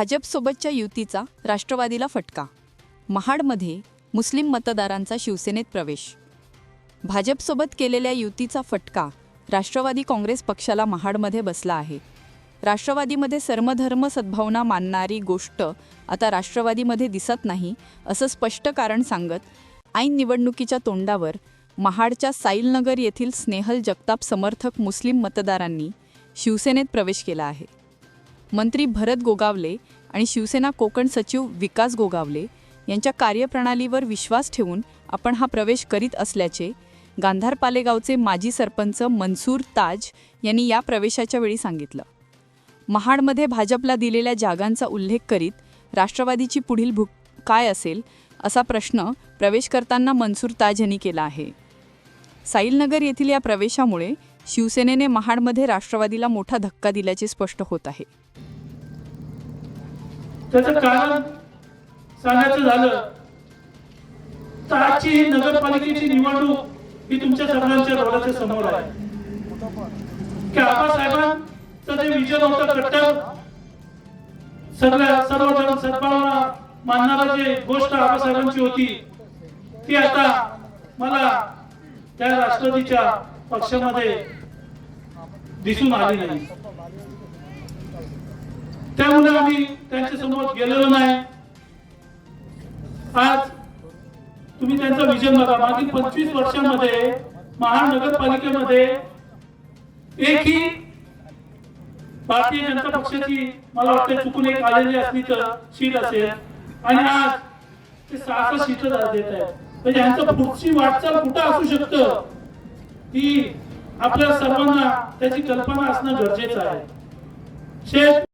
भाजपसोबतच्या युतीचा राष्ट्रवादीला फटका. महाडमध्ये मुस्लिम मतदारांचा शिवसेनेत प्रवेश. भाजपसोबत केलेल्या युतीचा फटका राष्ट्रवादी काँग्रेस पक्षाला महाडमध्ये बसला आहे. राष्ट्रवादीमध्ये सर्मधर्म सद्भावना मानणारी गोष्ट आता राष्ट्रवादीमध्ये दिसत नाही असं स्पष्ट कारण सांगत ऐन निवडणुकीच्या तोंडावर महाडच्या साईलनगर येथील स्नेहल जगताप समर्थक मुस्लिम मतदारांनी शिवसेनेत प्रवेश केला आहे. मंत्री भरत गोगावले आणि शिवसेना कोकण सचिव विकास गोगावले यांच्या कार्यप्रणालीवर विश्वास ठेवून आपण हा प्रवेश करीत असल्याचे गांधार पालेगावचे माजी सरपंच मनसूर ताज यांनी या प्रवेशाच्या वेळी सांगितलं. महाडमध्ये भाजपला दिलेल्या जागांचा उल्लेख करीत राष्ट्रवादीची पुढील भूक काय असेल असा प्रश्न प्रवेश करताना मनसूर ताज यांनी केला आहे. साईलनगर येथील या प्रवेशामुळे शिवसेनेने महाडमध्ये राष्ट्रवादीला मोठा धक्का दिल्याचे स्पष्ट होत आहे. त्याचं कारण सांगायचं झालं तर आजची ही नगरपालिकेची निवडणूक ही तुमच्या सगळ्यांच्या डोळ्याच्या समोर आहे. की आबासाहेबांचं जे विजन होतं कट्टर सगळ्या सर्वजण सद्भावना मानणारा जे गोष्ट आबासाहेबांची होती ती आता मला त्या राष्ट्रवादीच्या पक्षामध्ये दिसून आली नाही. त्यामुळे आम्ही त्यांच्यासमोर गेलेलो नाही. आज तुम्ही त्यांचा विजन बघा. मागील पंचवीस वर्षांमध्ये महानगरपालिकेमध्ये एकही भारतीय जनता पक्षाची मला वाटतं चुकून एक आलेली असली तर शीट असेल. आणि आज ते सहा सहा सीट देत आहेत. म्हणजे यांचं पुढची वाटचाल कुठं असू शकतं ही आपल्या सर्वांना त्याची कल्पना असणं गरजेचं आहे. शेठ